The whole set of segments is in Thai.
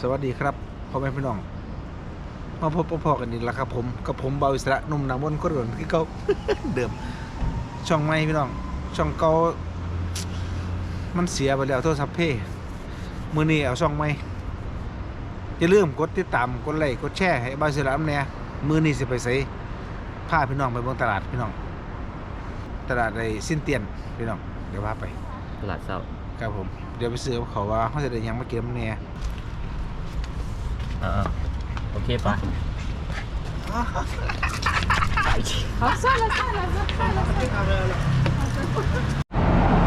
สวัสดีครับพ่อแม่พี่น้อง มาพบพ่อๆกันอีกแล้วครับ ผมกับผมเบาอิสระหนุ่มหนามนก็โดนคือเก่าเดิม ช่องใหม่พี่น้อง ช่องเก่ามันเสียไปแล้วโทรศัพท์เพ่มือนี้เอาช่องใหม่อย่าลืมกดติดตามกดไลค์กดแชร์ให้เบาอิสระน้ำแน่มือนี้สิไปใส่พาพี่น้องไปเบนตลาดพี่น้อง ตลาดในสิ้นเตียนพี่น้องเดี๋ยวพาไปตลาดเศร้าครับผมเดี๋ยวไปซื้อกับเขาว่าเขาจะได้หยังมาเก็บน้ำแน่ โอเคปะาซ่อนแล้อนแล้วแล้ว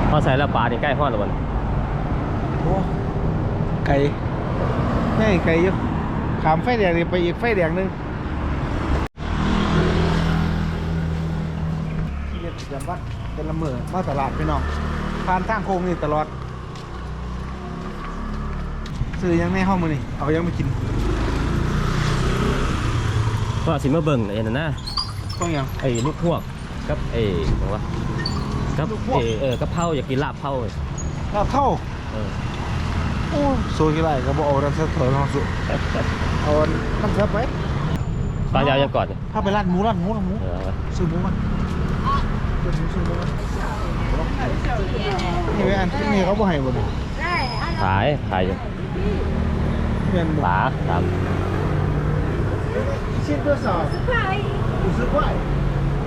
พอใส่แล้วปลาที่ใกล้ห้อนละบนอ้ไก่ใช่ไก่อยู่ขามไฟแดงนี่ไปอีกไฟแดงหนึงเรียกจำวัดเป็นละเมอมาตลาดไปน้องผ่านทางโค้งนี่ตลอดซื้อยังในห้องมือนี่เอายังไปกิน ก็สิมาเบิ่งไอ้นั่นนะต้องยังไอ้ลูกพวกกับไอ้หยังวะกับเออเออกะเพราอยากกินลาบเผาลาบเท่าเออโอ้โซกี่ไรก็บอกเอาน้ำเถอยน้องสุเอาน้ำเสไปปลายาวยังก่อนถ้าไปร้านหมูร้านหมูร้านหมูซื้อหมูมาซื้อหมูซื้อหมูมานี่แม่อันนี่เขาบ่ให้บ่เนี่ยขายขายอยู่ปลาตาม一多少？五十块而已。五十块。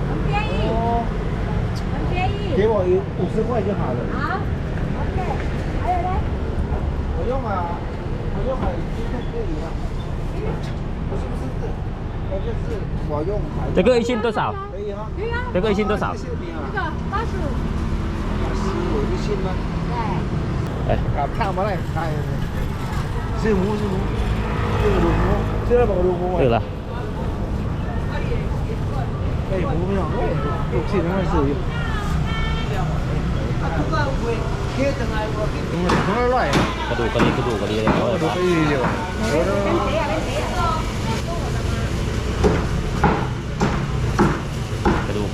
很便宜。很便宜。给我一五十块就好了。好。OK。还有呢？我用啊，我用啊，就是这里啊。不是不是这。就是我用这个一星多少？可以啊。可以啊。这个一星多少？这个八十五。八十五一星吗？对。哎，看不来，看。这五是五，这个，个五。对了。 หมูซื้อกระดูกหมูซื้อแล้วบอกกระดูกหมูเออละไอ้หมูไม่ยอมโอ้ยลูกศิษย์ไม่ซื้ออยู่มันของอร่อยกระดูกกระดีกระดูกกระดีเลยเอากเลระยดูกปะไปดีเดียวโอ้โหกระดูก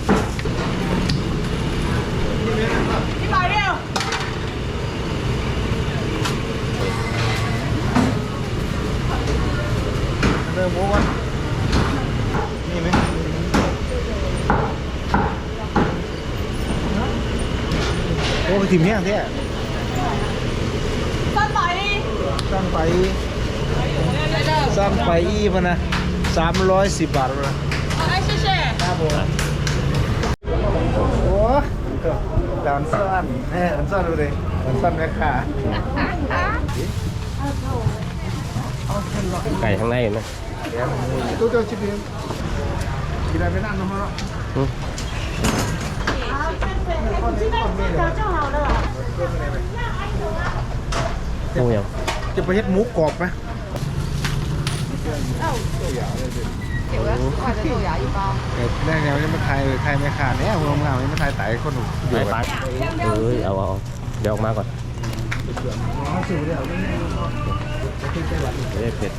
เริ่มหมูก่อนนี่ไหม โอ้ไปทีมเนี้ยเนี่ยสร้างไปสร้างไปสร้างไปอีมันนะสามร้อยสิบบาทนะไอ้เช่เช่ครับผมโอ้ดานซ่อนเออดานซ่อนดูดิดานซ่อนแม่ค่ะไก่ข้างในนมตัวเจ้าชิบิมกินอะไรไม่นั่นนะฮะ 这边这个就好了。 โอ้ยัง จะไปเฮ็ดหมูกรอบไหม 九个十块的豆芽一包。 เออแรกแนวนี้มาไทยไทยไม่ขาดเนี่ยหัวงามนี่มาไทยไต่คนอยู่ ไป กั ปลาน เอ้ยเอาเอาเดี๋ยวออกมาก่อน เขาสูบเดียวนี่ ไม่ได้เผ็ด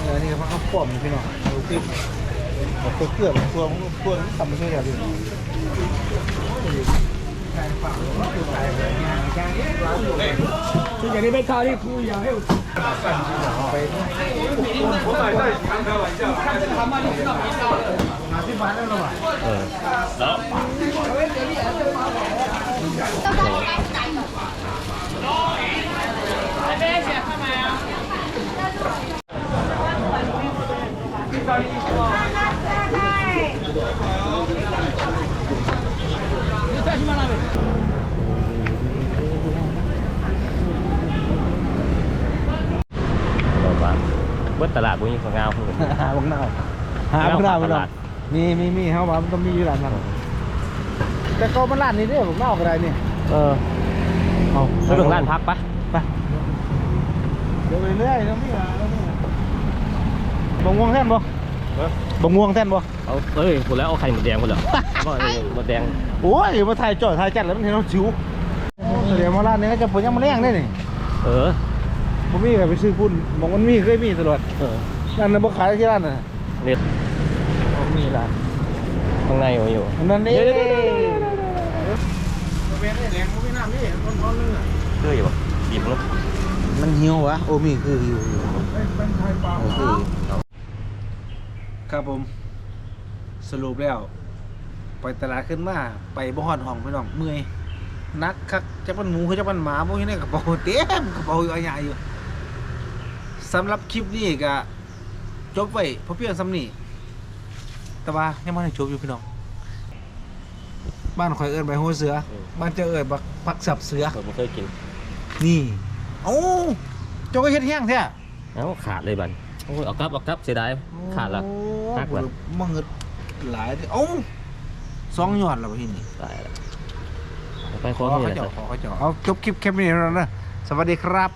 เออนี่เขาเขาป้อมพี่น้องดูคลิปเอาตัวเกลือตัวตัวทำไม่ใช่แบบนี้คืออ ย่างนี้ไม่เข้าที่คุยอย่างให้ไปผมใส่ได้ทำ玩笑ทำมาที่ไหนมาที่บ้านแล้วหรอ เออบอกว่า เบิดตลาดบุญของงามคุณหาบังหน้าหาบังหน้าบังหน้ามีมีมีเขาว่ามันต้องมีอยู่ร้านนั้นแต่ก็มันร้านนี้เด้อบังหน้าอะไรนี่เออเอาไปเบิ่งร้านพักปะไปเดี๋ยวไปเรื่อยแล้วมีอะไรแล้วมีบังวงแท่นบ่บงวงแท่นบ่เอาเอ้ยคุณแล้วเอาไข่หมดแดงหรอก็ไอ้หมดแดงโอ้ยมาถ่ายจอยถ่ายจัดแล้วมันเห็นเราชิวเดี๋ยวมาร้านนี้ก็จะผลยังมาแรงได้นี่เออ ผมมีก็ไปซื้อพุ่นมองมันมีเคยมีตลอดเออร้านนั้นบ่ขายที่ร้านน่ะเนี่ยบ่มีร้านข้างในอยู่อยู่อันนั้นเด้เดี๋ยวเดี๋ยวเดี๋ยวบ่แม่นได้แรงบ่มีน้ำนี่ร้อนๆนึงอะเชื่ออยู่ปะบีบเนาะมันหิววะโอ้มีคือหิวอยู่โอเคครับผมสรุปแล้ว ไปตลาดขึ้นมาไปบ่ฮอดห้องพี่น้องเมื่อยนักคักจักมันหมูคือจักมันหมาบ่อยู่ในกระเป๋าเต็มกระเป๋าอยู่อันใหญ่อยู่ สำหรับคลิปนี้ก็จบไว้เพราะเพียงสำนี้แต่ว่ายังบ่ได้จบอยู่พี่น้อง บ้านข่อยเอิ้นใบหัวเสือ บ้านเจ้าเอิ้นบักปักสับเสือ ผมไม่เคยกิน นี่โอ้เจ้าก็เฮ็ดแห้งแท้ เอ้าขาดเลยบันโอ้ยเอากลับเอากลับเสียดาย ขาดละ หักละ มังเงิดหลายเด้อเอ้าสองยอดแล้วบ่ทีนี้ตายแล้วไปขขออนี่เขาแหละเจ้าขอเขาเจ้าเอาจบคลิปแค่นี้แล้วนะสวัสดีครับ